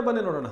ಬನ್ನಿ ನೋಡೋಣ.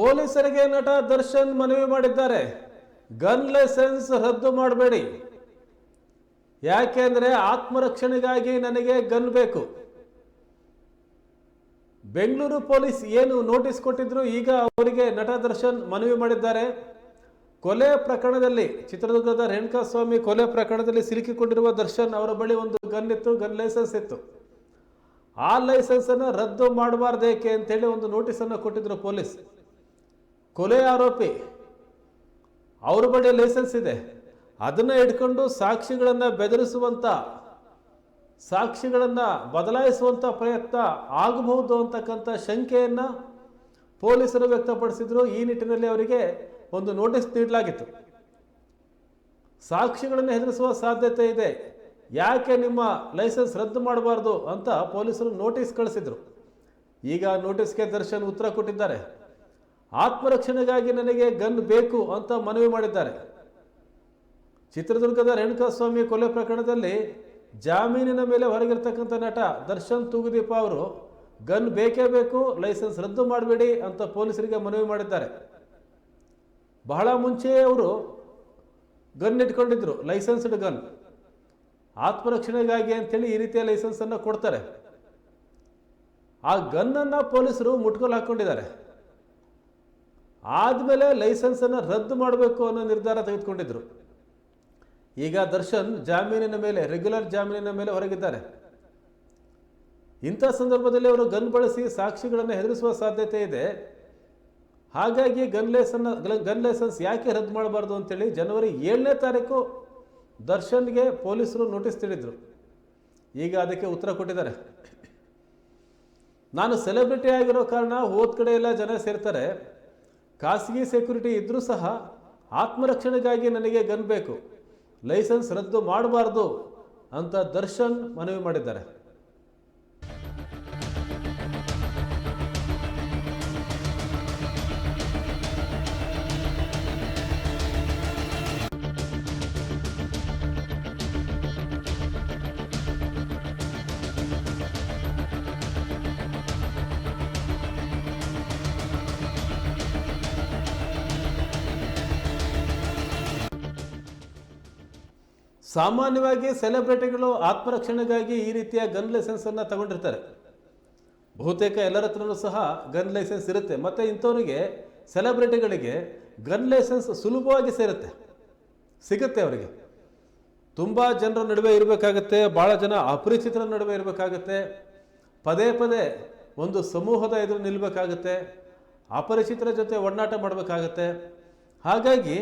ಪೊಲೀಸರಿಗೆ ನಟ ದರ್ಶನ್ ಮನವಿ ಮಾಡಿದ್ದಾರೆ. ಗನ್ ಲೈಸೆನ್ಸ್ ರದ್ದು ಮಾಡಬೇಡಿ. ಯಾಕೆಂದ್ರೆ ಆತ್ಮರಕ್ಷಣೆಗಾಗಿ ನನಗೆ ಗನ್ ಬೇಕು. ಬೆಂಗಳೂರು ಪೊಲೀಸ್ ಏನು ನೋಟಿಸ್ ಕೊಟ್ಟಿದ್ರು ಈಗ ಅವರಿಗೆ ನಟ ದರ್ಶನ್ ಮನವಿ ಮಾಡಿದ್ದಾರೆ. ಕೊಲೆ ಪ್ರಕರಣದಲ್ಲಿ ಚಿತ್ರದುರ್ಗದ ರೇಣುಕಾಸ್ವಾಮಿ ಕೊಲೆ ಪ್ರಕರಣದಲ್ಲಿ ಸಿಲುಕಿಕೊಂಡಿರುವ ದರ್ಶನ್ ಅವರ ಬಳಿ ಒಂದು ಗನ್ ಇತ್ತು, ಗನ್ ಲೈಸೆನ್ಸ್ ಇತ್ತು. ಆ ಲೈಸೆನ್ಸ್ ಅನ್ನು ರದ್ದು ಮಾಡಬಾರ್ದೇಕೆ ಅಂತೇಳಿ ಒಂದು ನೋಟಿಸ್ ಅನ್ನು ಕೊಟ್ಟಿದ್ರು ಪೊಲೀಸ್. ಕೊಲೆ ಆರೋಪಿ. ಅವ್ರ ಬಳಿ ಲೈಸೆನ್ಸ್ ಇದೆ. ಅದನ್ನ ಇಟ್ಕೊಂಡು ಸಾಕ್ಷಿಗಳನ್ನು ಬೆದರಿಸುವಂತ, ಸಾಕ್ಷಿಗಳನ್ನು ಬದಲಾಯಿಸುವಂತ ಪ್ರಯತ್ನ ಆಗಬಹುದು ಅಂತಕ್ಕಂಥ ಶಂಕೆಯನ್ನು ಪೊಲೀಸರು ವ್ಯಕ್ತಪಡಿಸಿದ್ರು. ಈ ನಿಟ್ಟಿನಲ್ಲಿ ಅವರಿಗೆ ಒಂದು ನೋಟಿಸ್ ನೀಡಲಾಗಿತ್ತು. ಸಾಕ್ಷಿಗಳನ್ನು ಹೆದರಿಸುವ ಸಾಧ್ಯತೆ ಇದೆ. ಯಾಕೆ ನಿಮ್ಮ ಲೈಸೆನ್ಸ್ ರದ್ದು ಮಾಡಬಾರ್ದು ಅಂತ ಪೊಲೀಸರು ನೋಟಿಸ್ ಕಳಿಸಿದರು. ಈಗ ನೋಟಿಸ್ಗೆ ದರ್ಶನ್ ಉತ್ತರ ಕೊಟ್ಟಿದ್ದಾರೆ. ಆತ್ಮರಕ್ಷಣೆಗಾಗಿ ನನಗೆ ಗನ್ ಬೇಕು ಅಂತ ಮನವಿ ಮಾಡಿದ್ದಾರೆ. ಚಿತ್ರದುರ್ಗದ ರೇಣುಕಾಸ್ವಾಮಿ ಕೊಲೆ ಪ್ರಕರಣದಲ್ಲಿ ಜಾಮೀನಿನ ಮೇಲೆ ಹೊರಗಿರ್ತಕ್ಕಂಥ ನಟ ದರ್ಶನ್ ತೂಗುದೀಪ ಅವರು ಗನ್ ಬೇಕೇ ಬೇಕು, ಲೈಸೆನ್ಸ್ ರದ್ದು ಮಾಡಬೇಡಿ ಅಂತ ಪೊಲೀಸರಿಗೆ ಮನವಿ ಮಾಡಿದ್ದಾರೆ. ಬಹಳ ಮುಂಚೆ ಅವರು ಗನ್ ಇಟ್ಕೊಂಡಿದ್ರು, ಲೈಸೆನ್ಸ್ಡ್ ಗನ್. ಆತ್ಮರಕ್ಷಣೆಗಾಗಿ ಅಂತೇಳಿ ಈ ರೀತಿಯ ಲೈಸೆನ್ಸನ್ನು ಕೊಡ್ತಾರೆ. ಆ ಗನ್ನನ್ನು ಪೊಲೀಸರು ಮುಟ್ಕೊಂಡು ಹಾಕೊಂಡಿದ್ದಾರೆ. ಆದಮೇಲೆ ಲೈಸೆನ್ಸನ್ನು ರದ್ದು ಮಾಡಬೇಕು ಅನ್ನೋ ನಿರ್ಧಾರ ತೆಗೆದುಕೊಂಡಿದ್ದರು ಈಗ ದರ್ಶನ್ ಜಾಮೀನಿನ ಮೇಲೆ, ರೆಗ್ಯುಲರ್ ಜಾಮೀನಿನ ಮೇಲೆ ಹೊರಗಿದ್ದಾರೆ. ಇಂಥ ಸಂದರ್ಭದಲ್ಲಿ ಅವರು ಗನ್ ಬಳಸಿ ಸಾಕ್ಷಿಗಳನ್ನು ಹೆದರಿಸುವ ಸಾಧ್ಯತೆ ಇದೆ. ಹಾಗಾಗಿ ಗನ್ ಲೈಸನ್ ಗನ್ ಲೈಸೆನ್ಸ್ ಯಾಕೆ ರದ್ದು ಮಾಡಬಾರ್ದು ಅಂತೇಳಿ ಜನವರಿ ಏಳನೇ ತಾರೀಕು ದರ್ಶನ್ಗೆ ಪೊಲೀಸರು ನೋಟಿಸ್ ನೀಡಿದ್ರು. ಈಗ ಅದಕ್ಕೆ ಉತ್ತರ ಕೊಟ್ಟಿದ್ದಾರೆ. ನಾನು ಸೆಲೆಬ್ರಿಟಿ ಆಗಿರೋ ಕಾರಣ ಹೋದ ಕಡೆ ಎಲ್ಲ ಜನ ಸೇರ್ತಾರೆ. ಖಾಸಗಿ ಸೆಕ್ಯೂರಿಟಿ ಇದ್ದರೂ ಸಹ ಆತ್ಮರಕ್ಷಣೆಗಾಗಿ ನನಗೆ ಗನ್ ಬೇಕು. ಲೈಸೆನ್ಸ್ ರದ್ದು ಮಾಡಬಾರ್ದು ಅಂತ ದರ್ಶನ್ ಮನವಿ ಮಾಡಿದ್ದಾರೆ. ಸಾಮಾನ್ಯವಾಗಿ ಸೆಲೆಬ್ರಿಟಿಗಳು ಆತ್ಮರಕ್ಷಣೆಗಾಗಿ ಈ ರೀತಿಯ ಗನ್ ಲೈಸೆನ್ಸ್ ಅನ್ನ ತಗೊಂಡಿರ್ತಾರೆ. ಬಹುತೇಕ ಎಲ್ಲರ ಹತ್ರನೂ ಸಹ ಗನ್ ಲೈಸೆನ್ಸ್ ಇರುತ್ತೆ. ಮತ್ತು ಇಂಥವರಿಗೆ ಸೆಲೆಬ್ರಿಟಿಗಳಿಗೆ ಗನ್ ಲೈಸೆನ್ಸ್ ಸುಲಭವಾಗಿ ಸೇರುತ್ತೆ. ಸಿಗುತ್ತೆ ಅವರಿಗೆ. ತುಂಬ ಜನರ ನಡುವೆ ಇರಬೇಕಾಗತ್ತೆ ಭಾಳ ಜನ ಅಪರಿಚಿತರ ನಡುವೆ ಇರಬೇಕಾಗತ್ತೆ. ಪದೇ ಪದೇ ಒಂದು ಸಮೂಹದ ಎದುರು ನಿಲ್ಲಬೇಕಾಗತ್ತೆ ಅಪರಿಚಿತರ ಜೊತೆ ಒಡನಾಟ ಮಾಡಬೇಕಾಗತ್ತೆ. ಹಾಗಾಗಿ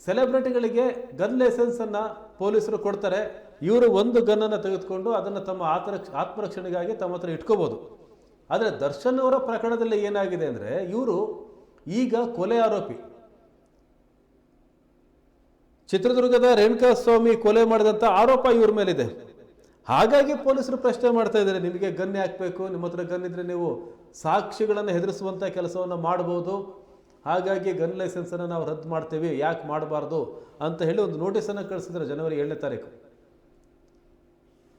ಸೆಲೆಬ್ರಿಟಿಗಳಿಗೆ ಗನ್ ಲೈಸೆನ್ಸನ್ನು ಪೊಲೀಸರು ಕೊಡ್ತಾರೆ. ಇವರು ಒಂದು ಗನ್ನನ್ನು ತೆಗೆದುಕೊಂಡು ಅದನ್ನು ತಮ್ಮ ಆತ್ಮರಕ್ಷ ಆತ್ಮರಕ್ಷಣೆಗಾಗಿ ತಮ್ಮ ಹತ್ರ ಇಟ್ಕೋಬೋದು. ಆದರೆ ದರ್ಶನ್ ಅವರ ಪ್ರಕರಣದಲ್ಲಿ ಏನಾಗಿದೆ ಅಂದರೆ ಇವರು ಈಗ ಕೊಲೆ ಆರೋಪಿ. ಚಿತ್ರದುರ್ಗದ ರೇಣುಕಾಸ್ವಾಮಿ ಕೊಲೆ ಮಾಡಿದಂಥ ಆರೋಪ ಇವ್ರ ಮೇಲಿದೆ. ಹಾಗಾಗಿ ಪೊಲೀಸರು ಪ್ರಶ್ನೆ ಮಾಡ್ತಾ ಇದ್ದಾರೆ, ನಿಮಗೆ ಗನ್ ಹಾಕಬೇಕು ನಿಮ್ಮ ಹತ್ರ ಗನ್ ಇದ್ರೆ ನೀವು ಸಾಕ್ಷಿಗಳನ್ನು ಹೆದರಿಸುವಂಥ ಕೆಲಸವನ್ನು ಮಾಡ್ಬೋದು. ಹಾಗಾಗಿ ಗನ್ ಲೈಸೆನ್ಸನ್ನು ನಾವು ರದ್ದು ಮಾಡ್ತೇವೆ, ಯಾಕೆ ಮಾಡಬಾರ್ದು ಅಂತ ಹೇಳಿ ಒಂದು ನೋಟಿಸನ್ನು ಕಳಿಸಿದ್ರು ಜನವರಿ ಏಳನೇ ತಾರೀಕು.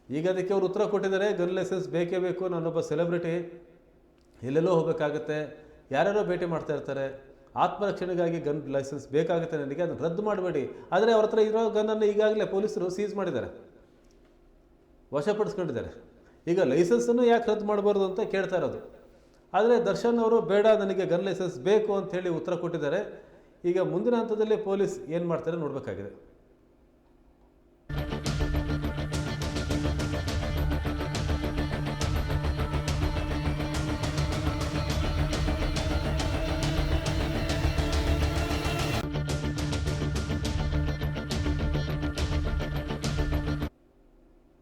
ಈಗ ಅದಕ್ಕೆ ಅವರು ಉತ್ತರ ಕೊಟ್ಟಿದ್ದಾರೆ, ಗನ್ ಲೈಸೆನ್ಸ್ ಬೇಕೇ ಬೇಕು, ನಾನೊಬ್ಬ ಸೆಲೆಬ್ರಿಟಿ ಎಲ್ಲೆಲ್ಲೋ ಹೋಗಬೇಕಾಗತ್ತೆ, ಯಾರ್ಯಾರೋ ಭೇಟಿ ಮಾಡ್ತಾ ಇರ್ತಾರೆ, ಆತ್ಮರಕ್ಷಣೆಗಾಗಿ ಗನ್ ಲೈಸೆನ್ಸ್ ಬೇಕಾಗುತ್ತೆ ನನಗೆ, ಅದನ್ನು ರದ್ದು ಮಾಡಬೇಡಿ. ಆದರೆ ಅವ್ರ ಹತ್ರ ಇರೋ ಗನ್ನನ್ನು ಈಗಾಗಲೇ ಪೊಲೀಸರು ಸೀಸ್ ಮಾಡಿದ್ದಾರೆ ವಶಪಡಿಸ್ಕೊಂಡಿದ್ದಾರೆ ಈಗ ಲೈಸೆನ್ಸನ್ನು ಯಾಕೆ ರದ್ದು ಮಾಡಬಾರ್ದು ಅಂತ ಕೇಳ್ತಾ ಇರೋದು. ಆದರೆ ದರ್ಶನ್ ಅವರು, ಬೇಡ, ನನಗೆ ಗನ್ ಲೈಸೆನ್ಸ್ ಬೇಕು ಅಂತ ಹೇಳಿ ಉತ್ತರ ಕೊಟ್ಟಿದ್ದಾರೆ. ಈಗ ಮುಂದಿನ ಹಂತದಲ್ಲಿ ಪೊಲೀಸ್ ಏನು ಮಾಡ್ತಾರೆ ನೋಡಬೇಕಾಗಿದೆ.